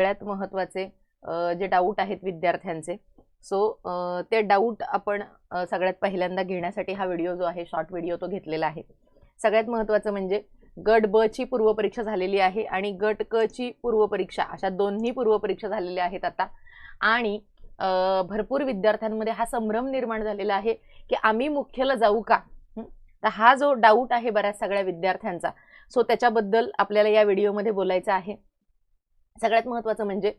सगळ्यात महत्त्वाचे जे डाऊट आहेत विद्यार्थ्यांचे. सो ते डाऊट आपण सगळ्यात पहिल्यांदा घेण्यासाठी हा व्हिडिओ जो आहे शॉर्ट व्हिडिओ तो घेतलेला आहे. सगळ्यात महत्त्वाचं म्हणजे गट ब ची पूर्वपरीक्षा झालेली आहे आणि गट क ची पूर्वपरीक्षा अशा दोन्ही पूर्वपरीक्षा झालेल्या आहेत आता. आणि भरपूर विद्यार्थ्यांमध्ये हा संभ्रम निर्माण झालेला आहे की आम्ही मुख्यला जाऊ का? तर हा जो डाऊट आहे बऱ्याच सगळ्या विद्यार्थ्यांचा. सो त्याच्याबद्दल आपल्याला या व्हिडिओमध्ये बोलायचं आहे. सगळ्यात महत्त्वाचं म्हणजे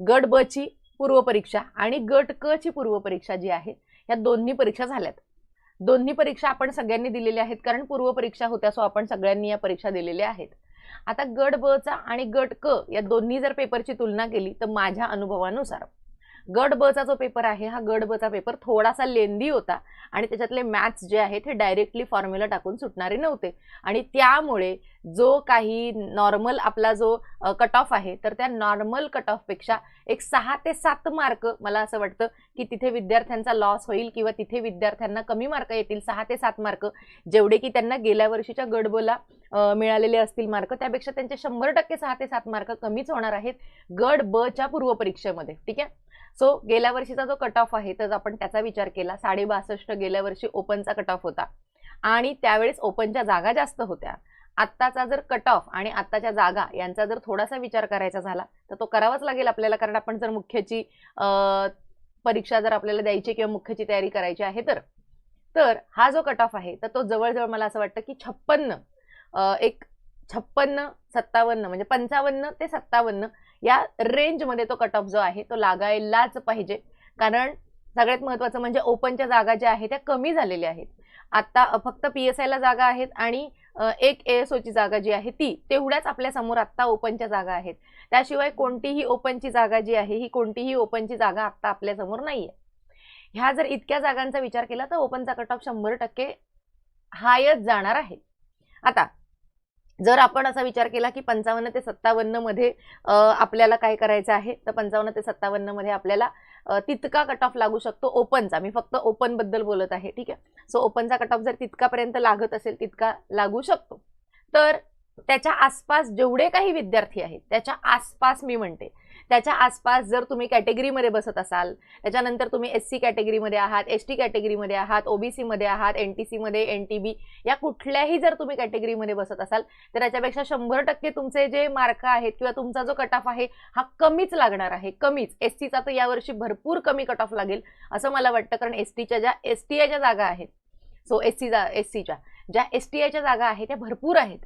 गट ब ची पूर्वपरीक्षा आणि गट क ची पूर्वपरीक्षा जी आहे या दोन्ही परीक्षा झाल्यात. दोन्ही परीक्षा आपण सगळ्यांनी दिलेल्या आहेत कारण पूर्वपरीक्षा होत्या सो आपण सगळ्यांनी या परीक्षा दिलेल्या आहेत. आता गट ब चा आणि गट क या दोन्ही जर पेपरची तुलना केली तर माझ्या अनुभवानुसार गड बचा जो पेपर आहे हा गड बचा पेपर थोडासा लेंदी होता आणि त्याच्यातले मॅथ्स जे आहेत हे डायरेक्टली फॉर्म्युला टाकून सुटणारे नव्हते. आणि त्यामुळे जो काही नॉर्मल आपला जो कट ऑफ आहे तर त्या नॉर्मल कट ऑफपेक्षा एक सहा ते सात मार्क मला असं वाटतं की तिथे विद्यार्थ्यांचा लॉस होईल किंवा तिथे विद्यार्थ्यांना कमी मार्क येतील सहा ते सात मार्क जेवढे की त्यांना गेल्या वर्षीच्या गडबोला मिळालेले असतील मार्क त्यापेक्षा त्यांचे शंभर टक्के सहा ते सात मार्क कमीच होणार आहेत गड ब च्या पूर्वपरीक्षेमध्ये. ठीक आहे? सो गेल्या वर्षीचा जो कट ऑफ आहे तर आपण त्याचा विचार केला. साडे बासष्ट गेल्या वर्षी ओपनचा कट ऑफ होता. आणि त्यावेळेस ओपनच्या जागा जास्त होत्या. आत्ताचा जर कट ऑफ आणि आत्ताच्या जागा यांचा जर थोडासा विचार करायचा झाला तर तो करावाच लागेल आपल्याला. कारण आपण जर मुख्यची परीक्षा जर आपल्याला द्यायची किंवा मुख्यची तयारी करायची आहे तर. तर हा जो कट ऑफ आहे तर तो जवळजवळ मला असं वाटतं की छप्पन्न एक छप्पन्न सत्तावन्न म्हणजे पंचावन्न ते सत्तावन्न या रेंजमध्ये तो कट ऑफ जो आहे तो लागायलाच पाहिजे. कारण सगळ्यात महत्त्वाचं म्हणजे ओपनच्या जागा ज्या आहेत त्या कमी झालेल्या आहेत. आता फक्त पी एस आयला जागा आहेत आणि एक ए एस ओची जागा जी आहे ती तेवढ्याच आपल्यासमोर आत्ता ओपनच्या जागा आहेत. त्याशिवाय कोणतीही ओपनची जागा जी आहे ही कोणतीही ओपनची जागा आत्ता आपल्यासमोर नाही नाहीये. ह्या जर इतक्या जागांचा विचार केला तर ओपनचा कट ऑफ शंभर टक्के हायच जाणार आहे. आता जर आपण असा विचार केला की पंचावन्न ते सत्तावन्नमध्ये आपल्याला काय करायचं आहे तर पंचावन्न ते सत्तावन्नमध्ये आपल्याला तितका कट ऑफ लागू शकतो ओपनचा मी फक्त ओपनबद्दल बोलत आहे ठीक आहे? सो ओपनचा कट ऑफ जर तितकापर्यंत लागत असेल तितका लागू शकतो. तर त्याच्या आसपास जेवढे काही विद्यार्थी आहेत त्याच्या आसपास मी म्हणते त्याच्या आसपास जर तुम्ही कॅटेगरीमध्ये बसत असाल त्याच्यानंतर तुम्ही एस सी कॅटेगरीमध्ये आहात एस टी कॅटेगरीमध्ये आहात ओबीसीमध्ये आहात एन टी सीमध्ये एन टी बी या कुठल्याही जर तुम्ही कॅटेगरीमध्ये बसत असाल तर त्याच्यापेक्षा शंभर टक्के तुमचे जे मार्क आहेत किंवा तुमचा जो कट ऑफ आहे हा कमीच लागणार आहे कमीच. एस टीचा तर यावर्षी भरपूर कमी कट ऑफ लागेल असं मला वाटतं कारण एस टीच्या ज्या एस टी आयच्या जागा आहेत सो एस सी जा एस सीच्या ज्या एस टी आयच्या जागा आहेत त्या भरपूर आहेत.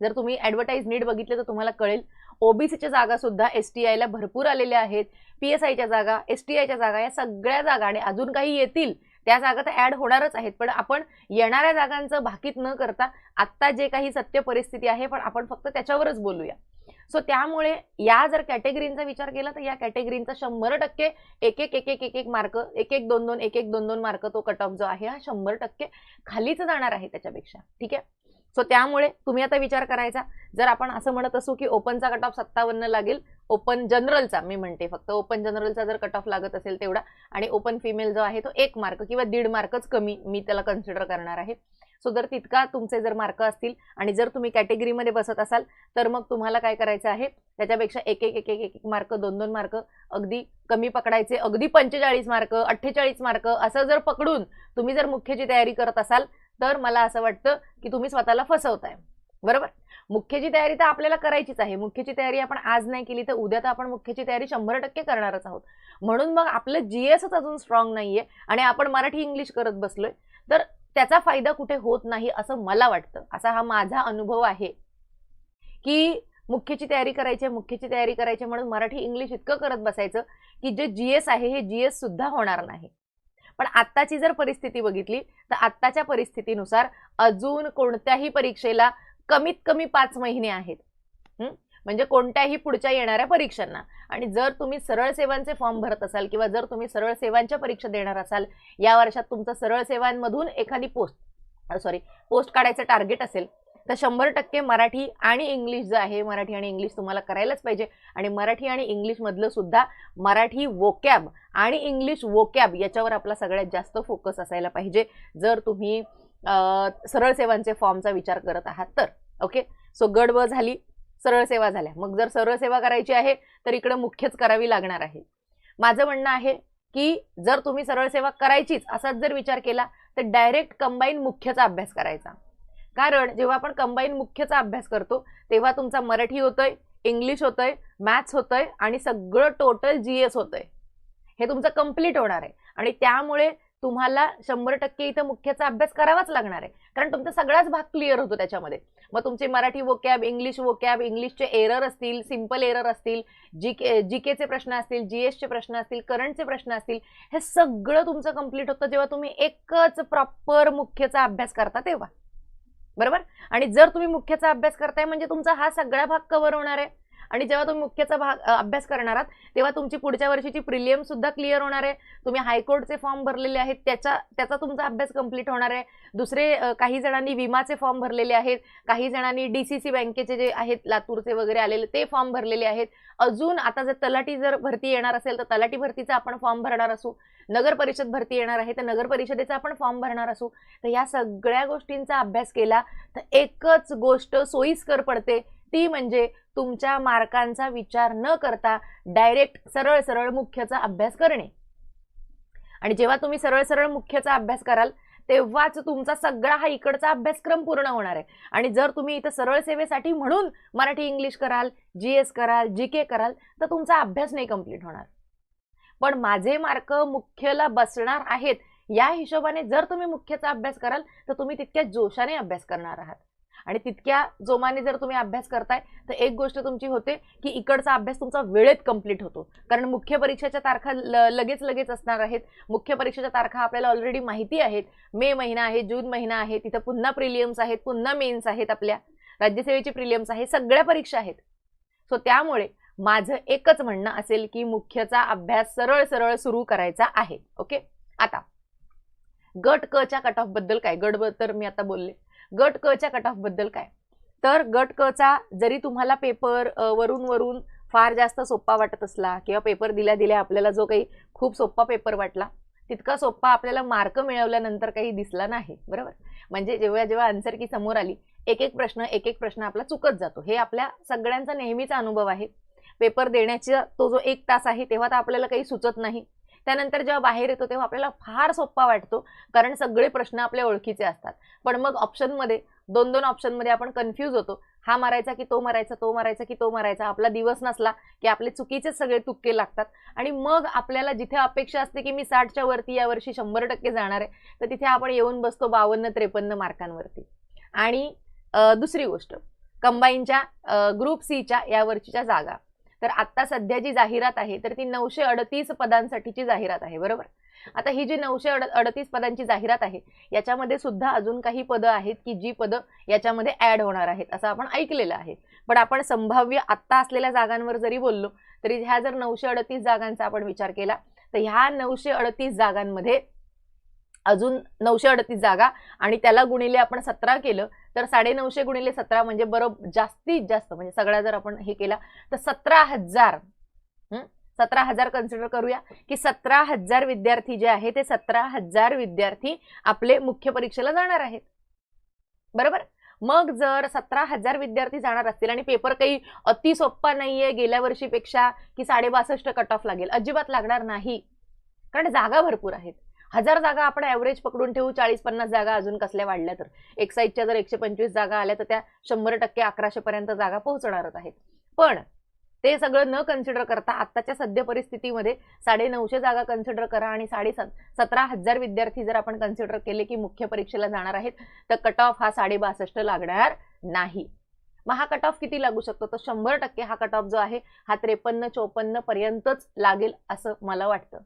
जर तुम्ही ॲडव्हर्टाईज नीट बघितले तर तुम्हाला कळेल ओबीसीच्या जागा सुद्धा एस टी आयला भरपूर आलेल्या आहेत. पी एस आयच्या जागा एस टी आयच्या जागा या सगळ्या जागा आणि अजून काही येतील त्या जागा तर ऍड होणारच आहेत. पण आपण येणाऱ्या जागांचं भाकीत न करता आत्ता जे काही सत्य परिस्थिती आहे पण आपण फक्त त्याच्यावरच बोलूया. सो त्यामुळे या जर कॅटेगरींचा विचार केला तर या कॅटेगरींचा शंभर टक्के एक एक एक एक एक एक मार्क एक एक दोन दोन एक एक दोन दोन मार्क तो कट ऑफ जो आहे हा शंभर टक्के खालीच जाणार आहे त्याच्यापेक्षा. ठीक आहे? सो त्यामुळे तुम्ही आता विचार करायचा. जर आपण असं म्हणत असू की ओपनचा कट ऑफ सत्तावन्न लागेल ओपन जनरलचा मी म्हणते फक्त ओपन जनरलचा जर कट ऑफ लागत असेल तेवढा आणि ओपन फिमेल जो आहे तो एक मार्क किंवा दीड मार्कच कमी मी त्याला कन्सिडर करणार आहे. सो जर तितका तुमचे जर मार्क असतील आणि जर तुम्ही कॅटेगरीमध्ये बसत असाल तर मग तुम्हाला काय करायचं आहे? त्याच्यापेक्षा एक एक एक एक एक मार्क दोन दोन मार्क अगदी कमी पकडायचे अगदी पंचेचाळीस मार्क अठ्ठेचाळीस मार्क असं जर पकडून तुम्ही जर मुख्यची तयारी करत असाल तर मला असं वाटतं की तुम्ही स्वतःला फसवताय. बरोबर? मुख्यची तयारी तर आपल्याला करायचीच आहे. मुख्यची तयारी आपण आज नाही केली तर उद्या तर आपण मुख्यची तयारी शंभर टक्के करणारच आहोत. म्हणून मग आपलं जीएसच अजून स्ट्रॉंग नाहीये आणि आपण मराठी इंग्लिश करत बसलोय तर त्याचा फायदा कुठे होत नाही असं मला वाटतं. असा हा माझा अनुभव आहे की मुख्यची तयारी करायची मुख्यची तयारी करायची म्हणून मराठी इंग्लिश इतकं करत बसायचं की जे जीएस आहे हे जीएस सुद्धा होणार नाही. पण आत्ताची जर परिस्थिती बघितली तर आत्ताच्या परिस्थितीनुसार अजून कोणत्याही परीक्षेला कमीत कमी पाच महिने आहेत. म्हणजे कोणत्याही पुढच्या येणाऱ्या परीक्षांना. आणि जर तुम्ही सरळ सेवांचे फॉर्म भरत असाल किंवा जर तुम्ही सरळ सेवांच्या परीक्षा देणार असाल या वर्षात तुमचं सरळ सेवांमधून एखादी पोस्ट सॉरी पोस्ट काढायचं टार्गेट असेल तर शंभर टक्के मराठी आणि इंग्लिश जे आहे मराठी आणि इंग्लिश तुम्हाला करायलाच पाहिजे. आणि मराठी आणि इंग्लिशमधलं सुद्धा मराठी वोकॅब आणि इंग्लिश वोकॅब याच्यावर आपला सगळ्यात जास्त फोकस असायला पाहिजे. जर तुम्ही सरळ सेवांचे फॉर्मचा विचार करत आहात तर. ओके सो गड व झाली सरळ सेवा झाल्या. मग जर सरळ सेवा करायची आहे तर इकडे मुख्यच करावी लागणार आहे. माझं म्हणणं आहे की जर तुम्ही सरळ सेवा करायचीच असाच जर विचार केला तर डायरेक्ट कंबाईन मुख्यचा अभ्यास करायचा. कारण जेव्हा आपण कंबाईन मुख्यचा अभ्यास करतो तेव्हा तुमचा मराठी होतोय इंग्लिश होतंय मॅथ्स होतंय आणि सगळं टोटल जी एस होतंय. हे तुमचं कंप्लीट होणार आहे. आणि त्यामुळे तुम्हाला शंभर टक्के इथं मुख्यचा अभ्यास करावाच लागणार आहे. कारण तुमचा सगळाच भाग क्लिअर होतो त्याच्यामध्ये. मग तुमचे मराठी वोकॅब इंग्लिश वोकॅब इंग्लिशचे एरर असतील सिंपल एरर असतील जी के जी केचे प्रश्न असतील जी एसचे प्रश्न असतील करंटचे प्रश्न असतील हे सगळं तुमचं कंप्लीट होतं जेव्हा तुम्ही एकच प्रॉपर मुख्यचा अभ्यास करता तेव्हा. बरोबर? आणि जर तुम्ही मुख्यचा अभ्यास करताय म्हणजे तुमचा हा सगळा भाग कव्हर होणार आहे. आणि जेव्हा तुम्ही मुख्यचा भाग अभ्यास करणार आहात तेव्हा तुमची पुढच्या वर्षीची प्रिलियम सुद्धा क्लिअर होणार आहे. तुम्ही हायकोर्टचे फॉर्म भरलेले आहेत त्याचा त्याचा तुमचा अभ्यास कंप्लीट होणार आहे. दुसरे काही जणांनी विमाचे फॉर्म भरलेले आहेत काही जणांनी डी सी सी बँकेचे जे आहेत लातूरचे वगैरे आलेले ते फॉर्म भरलेले आहेत. अजून आता जर तलाठी जर भरती येणार असेल तर तलाठी भरतीचा आपण फॉर्म भरणार असू. नगर परिषद भरती येणार आहे तर नगर परिषदेचा आपण फॉर्म भरणार असू. तर या सगळ्या गोष्टींचा अभ्यास केला तर एकच गोष्ट सोयीस्कर पडते ती म्हणजे तुमच्या मार्कांचा विचार न करता डायरेक्ट सरळ सरळ मुख्यचा अभ्यास करणे. आणि जेव्हा तुम्ही सरळ सरळ मुख्यचा अभ्यास कराल तेव्हाच तुमचा सगळा हा इकडचा अभ्यासक्रम पूर्ण होणार आहे. आणि जर तुम्ही इथं सरळ सेवेसाठी म्हणून मराठी इंग्लिश कराल जी एस कराल जी के कराल तर तुमचा अभ्यास नाही कंप्लीट होणार. पण माझे मार्क मुख्यला बसणार आहेत या हिशोबाने जर तुम्ही मुख्यचा अभ्यास कराल तर तुम्ही तितक्या जोशाने अभ्यास करणार आहात. आणि तितक्या जोमाने जर तुम्ही अभ्यास करताय तर एक गोष्ट तुमची होते की इकडचा अभ्यास तुमचा वेळेत कंप्लीट होतो. कारण मुख्य परीक्षेच्या तारखा लगेच लगेच असणार आहेत. मुख्य परीक्षेच्या तारखा आपल्याला ऑलरेडी माहिती आहेत. मे महिना आहे जून महिना आहे तिथं पुन्हा प्रिलियम्स आहेत पुन्हा मेन्स आहेत आपल्या. राज्यसेवेची प्रिलियम्स आहे सगळ्या परीक्षा आहेत. सो त्यामुळे माझं एकच म्हणणं असेल की मुख्यचा अभ्यास सरळ सरळ सुरू करायचा आहे. ओके आता गट क च्या कट ऑफबद्दल काय? गट तर मी आता बोलले. गट क च्या कट ऑफबद्दल काय? तर गट क चा जरी तुम्हाला पेपर वरून वरून फार जास्त सोप्पा वाटत असला किंवा पेपर दिल्या दिल्या आपल्याला जो काही खूप सोप्पा पेपर वाटला तितका सोप्पा आपल्याला मार्क मिळवल्यानंतर काही दिसला नाही बरोबर? म्हणजे जेव्हा जेव्हा आन्सर की समोर आली एक एक प्रश्न एक एक प्रश्न आपला चुकत जातो. हे आपल्या सगळ्यांचा नेहमीचा अनुभव आहे. पेपर देण्याचा तो जो एक तास आहे तेव्हा तर आपल्याला काही सुचत नाही. त्यानंतर जेव्हा बाहेर येतो तेव्हा आपल्याला फार सोप्पा वाटतो. कारण सगळे प्रश्न आपल्या ओळखीचे असतात. पण मग ऑप्शनमध्ये दोन दोन ऑप्शनमध्ये आपण कन्फ्यूज होतो. हा मारायचा की तो मारायचा तो मारायचा की तो मारायचा. आपला दिवस नसला की आपले चुकीचे सगळे तुक्के लागतात. आणि मग आपल्याला जिथे अपेक्षा असते की मी साठच्या वरती यावर्षी शंभर टक्के जाणार आहे तर तिथे आपण येऊन बसतो बावन्न त्रेपन्न मार्कांवरती. आणि दुसरी गोष्ट. कंबाईनच्या ग्रुप सीच्या यावरचीच्या जागा. तर आत्ता सध्या जी जाहिरात आहे तर ती नऊशे अडतीस पदांसाठीची जाहिरात आहे बरोबर? आता ही जी नऊशे अड अडतीस पदांची जाहिरात आहे याच्यामध्ये सुद्धा अजून काही पदं आहेत की जी पदं याच्यामध्ये ऍड होणार आहेत असं आपण ऐकलेलं आहे. पण आपण संभाव्य आत्ता असलेल्या जागांवर जरी बोललो तरी ह्या जर नऊशे अडतीस जागांचा आपण विचार केला तर ह्या नऊशे अडतीस जागांमध्ये अजून नऊशे अडतीस जागा आणि त्याला गुणिले आपण सतरा केलं तर साडे नऊशे गुणिले सतरा म्हणजे बरोबर जास्तीत जास्त म्हणजे सगळ्या जर आपण हे केला तर सतरा हजार सतरा हजार कन्सिडर करूया की सतरा हजार विद्यार्थी जे आहे ते सतरा हजार विद्यार्थी आपले मुख्य परीक्षेला जाणार आहेत. बरोबर? मग जर सतरा हजार विद्यार्थी जाणार असतील आणि पेपर काही अति सोप्पा नाहीये गेल्या वर्षीपेक्षा की साडे बासष्ट कट ऑफ लागेल अजिबात लागणार नाही. कारण जागा भरपूर आहेत. हजार जागा आपण ॲव्हरेज पकडून ठेवू चाळीस पन्नास जागा अजून कसल्या वाढल्या तर. एक्साईजच्या जर एकशे पंचवीस जागा आल्या तर त्या शंभर टक्के अकराशेपर्यंत जागा पोहोचणारच आहेत. पण ते सगळं न कन्सिडर करता आत्ताच्या सद्य परिस्थितीमध्ये साडे नऊशे जागा कन्सिडर करा आणि साडे सतरा हजार विद्यार्थी जर आपण कन्सिडर केले की मुख्य परीक्षेला जाणार आहेत तर कट ऑफ हा साडे बासष्ट लागणार नाही. मग हा कट ऑफ किती लागू शकतो? तर शंभर टक्के हा कट ऑफ जो आहे हा त्रेपन्न चोपन्न पर्यंतच लागेल असं मला वाटतं.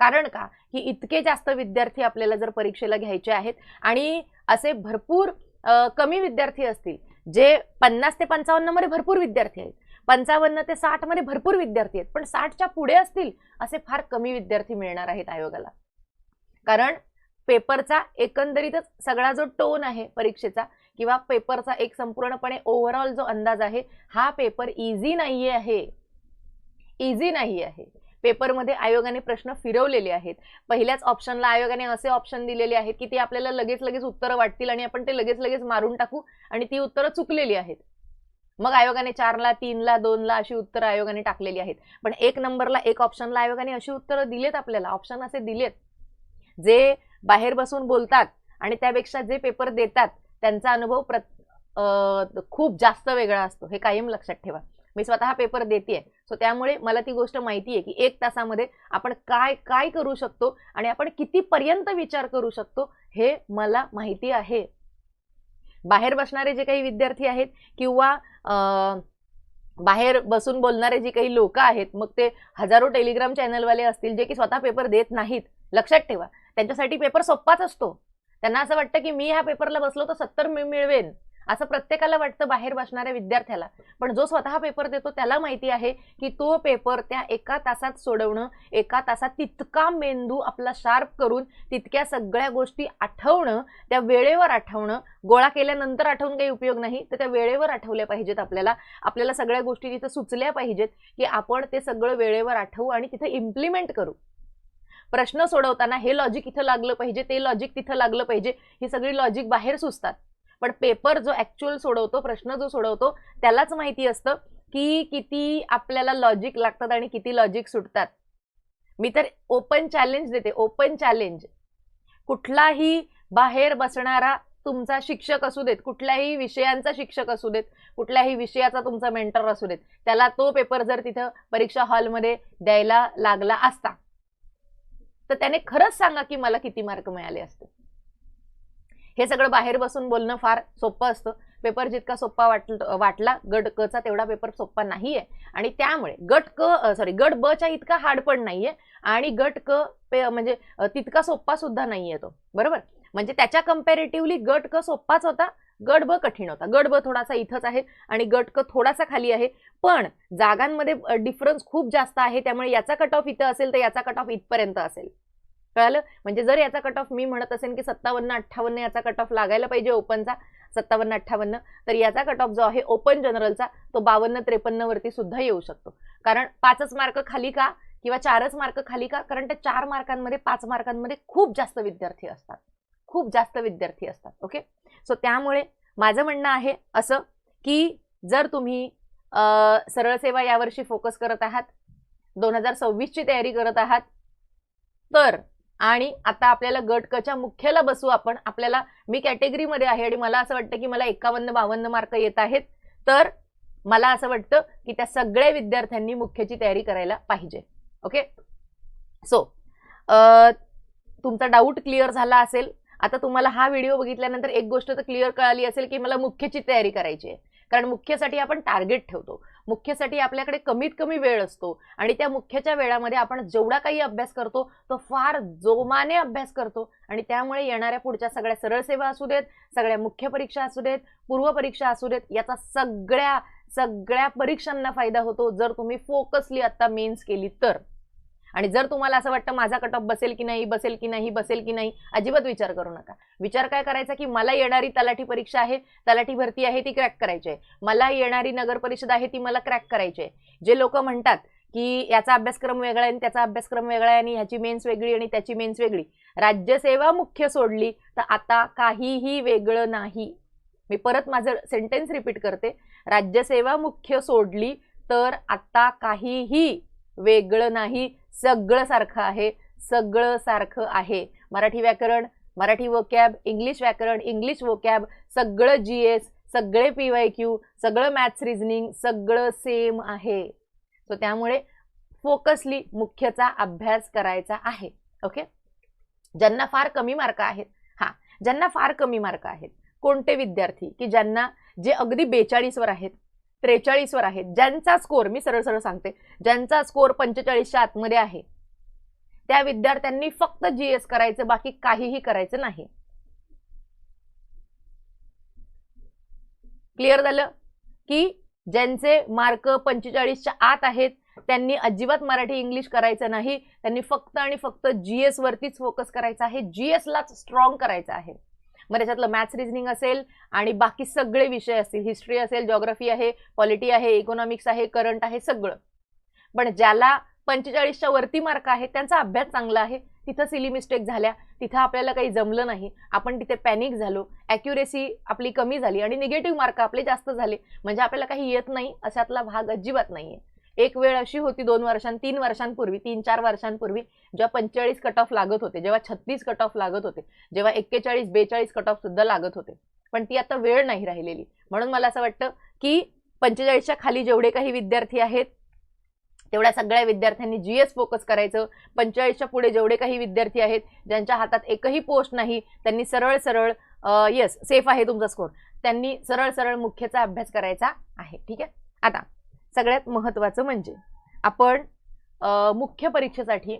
कारण का? की इतके जास्त विद्यार्थी आपल्याला जर परीक्षेला घ्यायचे आहेत आणि असे भरपूर कमी विद्यार्थी असतील जे पन्नास ते पंचावन्नमध्ये भरपूर विद्यार्थी आहेत पंचावन्न ते साठमध्ये भरपूर विद्यार्थी आहेत पण साठच्या पुढे असतील असे फार कमी विद्यार्थी मिळणार आहेत आयोगाला. कारण पेपरचा एकंदरीतच सगळा जो टोन आहे परीक्षेचा किंवा पेपरचा एक संपूर्णपणे ओव्हरऑल जो अंदाज आहे हा पेपर इझी नाही आहे. इझी नाही आहे. पेपरमध्ये आयोगाने प्रश्न फिरवलेले आहेत. पहिल्याच ऑप्शनला आयोगाने असे ऑप्शन दिलेले आहेत की ते आपल्याला लगेच लगेच उत्तरं वाटतील आणि आपण ते लगेच लगेच मारून टाकू आणि ती उत्तरं चुकलेली आहेत. मग आयोगाने चारला तीनला दोनला अशी उत्तरं आयोगाने टाकलेली आहेत. पण एक नंबरला एक ऑप्शनला आयोगाने अशी उत्तरं दिलेत आपल्याला. ऑप्शन असे दिलेत. जे बाहेर बसून बोलतात आणि त्यापेक्षा जे पेपर देतात त्यांचा अनुभव प्र खूप जास्त वेगळा असतो. हे कायम लक्षात ठेवा. मी स्वतः पेपर देते सो त्यामुळे मला ती गोष्ट माहिती आहे की एक तासामध्ये आपण काय काय करू शकतो आणि आपण कितीपर्यंत विचार करू शकतो हे मला माहिती आहे. बाहेर बसणारे जे काही विद्यार्थी आहेत किंवा अं, बाहेर बसून बोलणारे जे काही लोक आहेत मग ते हजारो टेलिग्राम चॅनलवाले असतील जे की स्वतः पेपर देत नाहीत. लक्षात ठेवा. त्यांच्यासाठी पेपर सोप्पाच असतो. त्यांना असं वाटतं की मी ह्या पेपरला बसलो तर सत्तर मी मिळवेन. असं प्रत्येकाला वाटतं बाहेर बसणाऱ्या विद्यार्थ्याला. पण जो स्वतः पेपर देतो त्याला माहिती आहे की तो पेपर त्या एका तासात सोडवणं एका तासात तितका मेंदू आपला शार्प करून तितक्या सगळ्या गोष्टी आठवणं त्या वेळेवर आठवणं गोळा केल्यानंतर आठवून काही उपयोग नाही तर त्या वेळेवर आठवल्या पाहिजेत आपल्याला. आपल्याला सगळ्या गोष्टी तिथं सुचल्या पाहिजेत की आपण ते सगळं वेळेवर आठवू आणि तिथं इम्प्लिमेंट करू. प्रश्न सोडवताना हे लॉजिक इथं लागलं पाहिजे ते लॉजिक तिथं लागलं पाहिजे ही सगळी लॉजिक बाहेर सुचतात. पण पेपर जो ऍक्च्युअल सोडवतो प्रश्न जो सोडवतो त्यालाच माहिती असतं की किती आपल्याला लॉजिक लागतात आणि किती लॉजिक सुटतात. मी तर ओपन चॅलेंज देते ओपन चॅलेंज कुठलाही बाहेर बसणारा तुमचा शिक्षक असू देत कुठल्याही विषयांचा शिक्षक असू देत कुठल्याही विषयाचा तुमचा मेंटर असू देत त्याला तो पेपर जर तिथं परीक्षा हॉलमध्ये द्यायला लागला असता तर त्याने खरंच सांगा की मला किती मार्क मिळाले असते. हे सगळं बाहेर बसून बोलणं फार सोपं असतं. पेपर जितका सोपा वाट वाटला गट क चा तेवढा पेपर सोपा नाहीये. आणि त्यामुळे गट क सॉरी गट ब च्या इतका हार्ड पण नाहीये आणि गट क पे- म्हणजे तितका सोपा सुद्धा नाहीये तो. बरोबर? म्हणजे त्याच्या कम्पॅरेटिव्हली गट क सोपाच होता गट ब कठीण होता. गट ब थोडासा इथंच आहे आणि गट क थोडासा खाली आहे. पण जागांमध्ये डिफरन्स खूप जास्त आहे. त्यामुळे याचा कट ऑफ इथं असेल तर याचा कट ऑफ इथपर्यंत असेल. कळालं? म्हणजे जर याचा कट ऑफ मी म्हणत असेल की सत्तावन्न अठ्ठावन्न याचा कट ऑफ लागायला पाहिजे ओपनचा सत्तावन्न अठ्ठावन्न तर याचा कट ऑफ जो आहे ओपन जनरलचा तो बावन्न त्रेपन्न वरती सुद्धा येऊ शकतो. कारण पाचच मार्क खाली का किंवा चारच मार्क खाली का? कारण त्या चार मार्कांमध्ये पाच मार्कांमध्ये खूप जास्त विद्यार्थी असतात. खूप जास्त विद्यार्थी असतात ओके सो त्यामुळे माझं म्हणणं आहे असं की जर तुम्ही सरळ सेवा यावर्षी फोकस करत आहात दोन हजार सव्वीसची तयारी करत आहात तर आणि आता आपल्याला गट कच्या बसू आपण. आपल्याला मी कॅटेगरीमध्ये आहे आणि मला असं वाटतं की मला एकावन्न बावन्न मार्क येत आहेत. तर मला असं वाटतं की त्या सगळ्या विद्यार्थ्यांनी मुख्यची तयारी करायला पाहिजे. ओके? सो तुमचा डाऊट क्लिअर झाला असेल. आता तुम्हाला हा व्हिडिओ बघितल्यानंतर एक गोष्ट तर क्लिअर कळाली असेल की मला मुख्यची तयारी करायची आहे. कारण मुख्यसाठी आपण टार्गेट ठेवतो. मुख्यसाठी आपल्याकडे कमीत कमी वेळ असतो. आणि त्या मुख्यच्या वेळामध्ये आपण जेवढा काही अभ्यास करतो तो फार जोमाने अभ्यास करतो. आणि त्यामुळे येणाऱ्या पुढच्या सगळ्या सरळ सेवा असू देत सगळ्या मुख्य परीक्षा असू देत पूर्वपरीक्षा असू देत याचा सगळ्या सगळ्या परीक्षांना फायदा होतो. जर तुम्ही फोकसली आता मेन्स केली तर. आणि जर तुम्हाला असं वाटतं माझा कट ऑफ बसेल की नाही बसेल की नाही बसेल की नाही अजिबात विचार करू नका. विचार काय करायचा की मला येणारी तलाठी परीक्षा आहे तलाठी भरती आहे ती क्रॅक करायची आहे. मला येणारी नगर परिषद आहे ती मला क्रॅक करायची आहे. जे लोक म्हणतात की याचा अभ्यासक्रम वेगळा आहे आणि त्याचा अभ्यासक्रम वेगळा आहे आणि ह्याची मेन्स वेगळी आणि त्याची मेन्स वेगळी. राज्यसेवा मुख्य सोडली तर आता काहीही वेगळं नाही. मी परत माझं सेंटेन्स रिपीट करते. राज्यसेवा मुख्य सोडली तर आता काहीही वेगळं नाही. सगळं सारखं आहे सगळं सारखं आहे. मराठी व्याकरण मराठी वोकॅब इंग्लिश व्याकरण इंग्लिश वोकॅब सगळं जी एस सगळे पी वाय क्यू सगळं मॅथ्स रिझनिंग सगळं सेम आहे. सो त्यामुळे फोकसली मुख्यचा अभ्यास करायचा आहे. ओके ज्यांना फार कमी मार्क आहेत हां ज्यांना फार कमी मार्क आहेत कोणते विद्यार्थी? की ज्यांना जे अगदी बेचाळीसवर आहेत त्रेचाळीसवर आहेत ज्यांचा स्कोर मी सरळ सरळ सांगते ज्यांचा स्कोर पंचेचाळीसच्या आतमध्ये आहे त्या विद्यार्थ्यांनी फक्त जीएस करायचं बाकी काहीही करायचं नाही. क्लिअर झालं? की ज्यांचे मार्क पंचेचाळीसच्या आत आहेत त्यांनी अजिबात मराठी इंग्लिश करायचं नाही. त्यांनी फक्त आणि फक्त जीएस वरतीच फोकस करायचा आहे. जीएस लाच स्ट्रॉंग करायचं आहे. मग त्याच्यातलं मॅथ्स रिझनिंग असेल आणि बाकी सगळे विषय असतील हिस्ट्री असेल जॉग्रफी आहे पॉलिटी आहे इकॉनॉमिक्स आहे करंट आहे सगळं. पण ज्याला पंचेचाळीसच्या वरती मार्क आहे त्यांचा अभ्यास चांगला आहे. तिथं सिली मिस्टेक झाल्या तिथं आपल्याला काही जमलं नाही. आपण तिथे पॅनिक झालो ॲक्युरेसी आपली कमी झाली आणि निगेटिव्ह मार्क आपले जास्त झाले. म्हणजे आपल्याला काही येत नाही अशातला भाग अजिबात नाहीये. एक वेळ अशी होती दोन वर्षां तीन वर्षांपूर्वी तीन चार वर्षांपूर्वी जेव्हा पंचेचाळीस कट ऑफ लागत होते जेव्हा छत्तीस कट ऑफ लागत होते जेव्हा एक्केचाळीस बेचाळीस कट ऑफ सुद्धा लागत होते. पण ती आता वेळ नाही राहिलेली. म्हणून मला असं वाटतं की पंचेचाळीसच्या खाली जेवढे काही विद्यार्थी आहेत तेवढ्या सगळ्या विद्यार्थ्यांनी जीएस फोकस करायचं. पंचेचाळीसच्या पुढे जेवढे काही विद्यार्थी आहेत ज्यांच्या हातात एकही पोस्ट नाही त्यांनी सरळ सरळ येस सेफ आहे तुमचा स्कोर त्यांनी सरळ सरळ मुख्यचा अभ्यास करायचा आहे. ठीक आहे? आता सगळ्यात महत्त्वाचं म्हणजे आपण मुख्य परीक्षेसाठी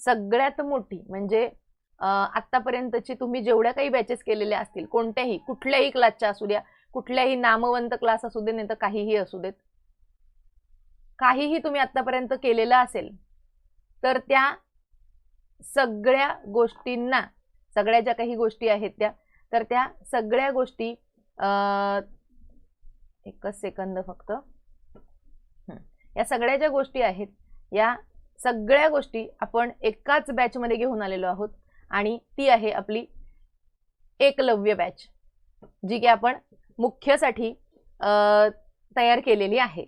सगळ्यात मोठी म्हणजे आत्तापर्यंतची तुम्ही जेवढ्या काही बॅचेस केलेल्या असतील कोणत्याही कुठल्याही क्लासच्या असू द्या कुठल्याही नामवंत क्लास असू दे नाही तर काहीही असू देत. काहीही तुम्ही आत्तापर्यंत केलेलं असेल तर त्या सगळ्या गोष्टींना सगळ्या ज्या काही गोष्टी आहेत त्या तर त्या सगळ्या गोष्टी एकच सेकंद फक्त. या सगळ्या ज्या गोष्टी आहेत या सगळ्या गोष्टी आपण एकाच बॅचमध्ये घेऊन आलेलो आहोत आणि ती आहे आपली एकलव्य बॅच जी की आपण मुख्यसाठी तयार केलेली आहे.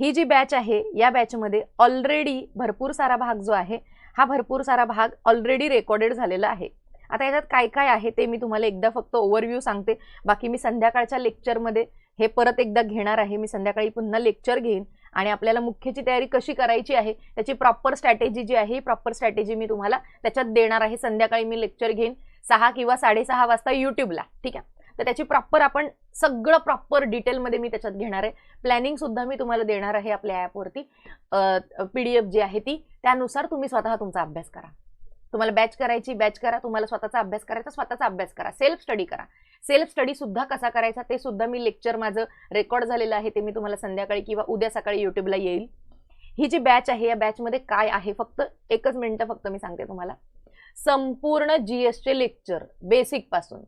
ही जी बॅच आहे या बॅचमध्ये ऑलरेडी भरपूर सारा भाग जो आहे हा भरपूर सारा भाग ऑलरेडी रेकॉर्डेड झालेला आहे. आता याच्यात काय काय आहे ते मी तुम्हाला एकदा फक्त ओव्हरव्ह्यू सांगते. बाकी मी संध्याकाळच्या लेक्चरमध्ये हे परत एकदा घेणार आहे. मी संध्याकाळी पुन्हा लेक्चर घेईन. आणि आपल्याला मुख्यची तयारी कशी करायची आहे त्याची प्रॉपर स्ट्रॅटेजी जी आहे ही प्रॉपर स्ट्रॅटेजी मी तुम्हाला त्याच्यात देणार आहे. संध्याकाळी मी लेक्चर घेईन सहा किंवा साडेसहा वाजता यूट्यूबला ठीक आहे? तर त्याची प्रॉपर आपण सगळं प्रॉपर डिटेलमध्ये मी त्याच्यात घेणार आहे. प्लॅनिंग सुद्धा मी तुम्हाला देणार आहे आपल्या ॲपवरती पी डी एफ जी आहे ती त्यानुसार तुम्ही स्वतः तुमचा अभ्यास करा. तुम्हाला बॅच करायची बॅच करा. तुम्हाला स्वतःचा अभ्यास करायचा स्वतःचा अभ्यास करा. सेल्फ स्टडी करा. सेल्फ स्टडी सुद्धा कसा करायचा ते सुद्धा मी लेक्चर माझं रेकॉर्ड झालेलं आहे ते मी तुम्हाला संध्याकाळी किंवा उद्या सकाळी युट्यूबला येईल. ही जी बॅच आहे या बॅचमध्ये काय आहे फक्त एकच मिनटं फक्त मी सांगते तुम्हाला. संपूर्ण जीएसचे लेक्चर बेसिकपासून.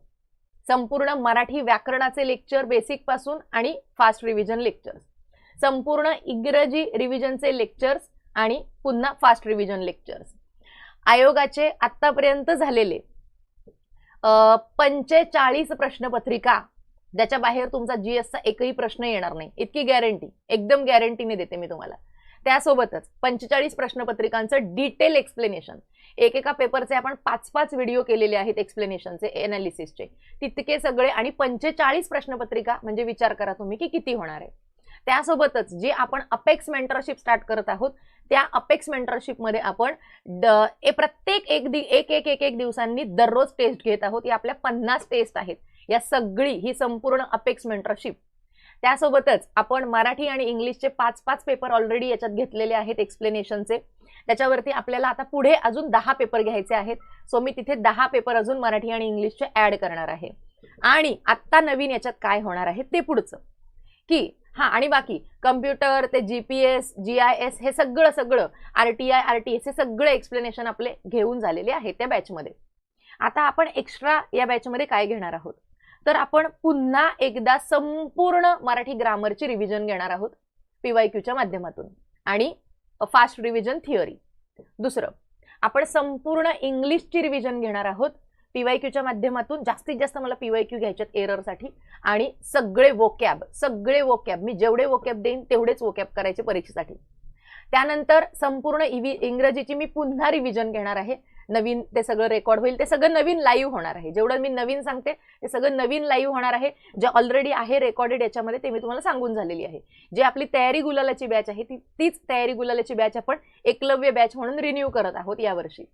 संपूर्ण मराठी व्याकरणाचे लेक्चर बेसिकपासून आणि फास्ट रिव्हिजन लेक्चर्स. संपूर्ण इंग्रजी रिव्हिजनचे लेक्चर्स आणि पुन्हा फास्ट रिव्हिजन लेक्चर्स. आयोगाचे आतापर्यंत झालेले पंचेचाळीस प्रश्नपत्रिका ज्याच्या बाहेर तुमचा जीएसचा एकही प्रश्न येणार नाही. इतकी गॅरंटी एकदम गॅरंटीने देते मी तुम्हाला. त्यासोबतच पंचेचाळीस प्रश्नपत्रिकांचं डिटेल एक्सप्लेनेशन एकेका पेपरचे आपण पाच पाच व्हिडिओ केलेले आहेत एक्सप्लेनेशनचे एनालिसिसचे तितके सगळे आणि पंचेचाळीस प्रश्नपत्रिका म्हणजे विचार करा तुम्ही की किती होणार आहे. त्यासोबतच जे आपण अपेक्स मेंटरशिप स्टार्ट करत आहोत त्या अपेक्स मेंटरशिपमध्ये आपण प्रत्येक एक दि एक एक एक एक दिवसांनी दररोज टेस्ट घेत आहोत. या आपल्या पन्नास टेस्ट आहेत. या सगळी ही संपूर्ण अपेक्स मेंटरशिप त्यासोबतच आपण मराठी आणि इंग्लिशचे पाच पाच पेपर ऑलरेडी याच्यात घेतलेले आहेत एक्सप्लेनेशनचे त्याच्यावरती आपल्याला आता पुढे अजून दहा पेपर घ्यायचे आहेत. सो मी तिथे दहा पेपर अजून मराठी आणि इंग्लिशचे ऍड करणार आहे. आणि आत्ता नवीन याच्यात काय होणार आहे ते पुढचं. की हा आणि बाकी कम्प्युटर ते G P S G I S हे सगळं सगळं R T I R T S हे सगळं एक्सप्लेनेशन आपले घेऊन झालेले आहे त्या बॅचमध्ये आता आपण एक्स्ट्रा या बॅचमध्ये काय घेणार आहोत? तर आपण पुन्हा एकदा संपूर्ण मराठी ग्रामरची रिव्हिजन घेणार आहोत पीवाय क्यूच्या माध्यमातून. आणि फास्ट रिव्हिजन थिअरी दुसरं आपण संपूर्ण इंग्लिशची रिव्हिजन घेणार आहोत पीवायक्यूच्या माध्यमातून जास्तीत जास्त मला पीवाय क्यू घ्यायच्यात एररसाठी. आणि सगळे वोकॅब सगळे वोकॅब मी जेवढे वोकॅब देईन तेवढेच वोकॅब करायचे परीक्षेसाठी. त्यानंतर संपूर्ण इव्ही इंग्रजीची मी पुन्हा रिव्हिजन घेणार आहे. नवीन ते सगळं रेकॉर्ड होईल ते सगळं नवीन लाईव्ह होणार आहे. जेवढं मी नवीन सांगते ते सगळं नवीन लाईव्ह होणार आहे. जे ऑलरेडी आहे रेकॉर्डेड याच्यामध्ये ते मी तुम्हाला सांगून झालेली आहे. जे आपली तयारी गुलालाची बॅच आहे ती तीच तयारी गुलालाची बॅच आपण एकलव्य बॅच म्हणून रिन्यू करत आहोत यावर्षी.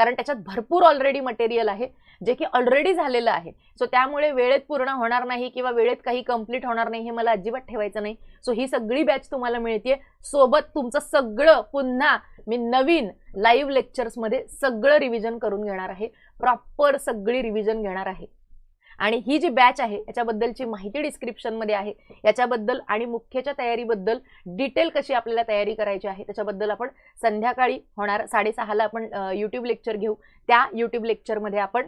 कारण त्याच्यात भरपूर ऑलरेडी मटेरियल आहे जे की ऑलरेडी झालेलं आहे. सो त्यामुळे वेळेत पूर्ण होणार नाही किंवा वेळेत काही कंप्लीट होणार नाही हे मला अजिबात ठेवायचं नाही. सो ही सगळी बॅच तुम्हाला मिळते सोबत तुमचं सगळं पुन्हा मी नवीन लाईव्ह लेक्चर्समध्ये सगळं रिव्हिजन करून घेणार आहे. प्रॉपर सगळी रिव्हिजन घेणार आहे. आणि ही जी बॅच आहे याच्याबद्दलची माहिती डिस्क्रिप्शनमध्ये आहे. याच्याबद्दल आणि मुख्यच्या तयारीबद्दल डिटेल कशी आपल्याला तयारी करायची आहे त्याच्याबद्दल आपण संध्याकाळी होणार साडेसहाला आपण यूट्यूब लेक्चर घेऊ. त्या यूट्यूब लेक्चरमध्ये आपण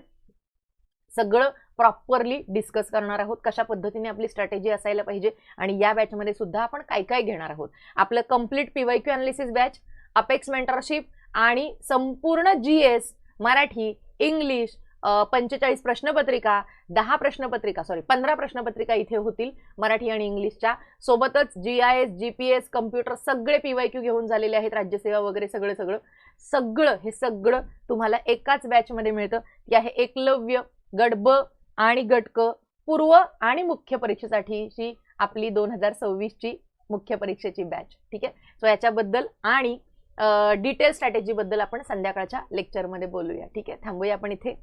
सगळं प्रॉपरली डिस्कस करणार आहोत कशा पद्धतीने आपली स्ट्रॅटेजी असायला पाहिजे आणि या बॅचमध्ये सुद्धा आपण काय काय घेणार आहोत. आपलं complete PY Q analysis batch apex mentorship आणि संपूर्ण जी एस मराठी इंग्लिश पंचेचाळीस प्रश्नपत्रिका दहा प्रश्नपत्रिका सॉरी पंधरा प्रश्नपत्रिका इथे होतील मराठी आणि इंग्लिशच्या. सोबतच G I S G P S computer सगळे पीवाय क्यू घेऊन झालेले आहेत राज्यसेवा वगैरे सगळं सगळं. सगळं हे सगळं तुम्हाला एकाच बॅचमध्ये मिळतं. की आहे एकलव्य गट ब आणि गट क पूर्व आणि मुख्य परीक्षेसाठीची आपली दोन हजार सव्वीसची मुख्य परीक्षेची बॅच ठीक आहे? सो याच्याबद्दल आणि डिटेल स्ट्रॅटेजी बद्दल आपण संध्याकाळच्या लेक्चरमध्ये बोलूया ठीक आहे? थांबूया आपण इथे.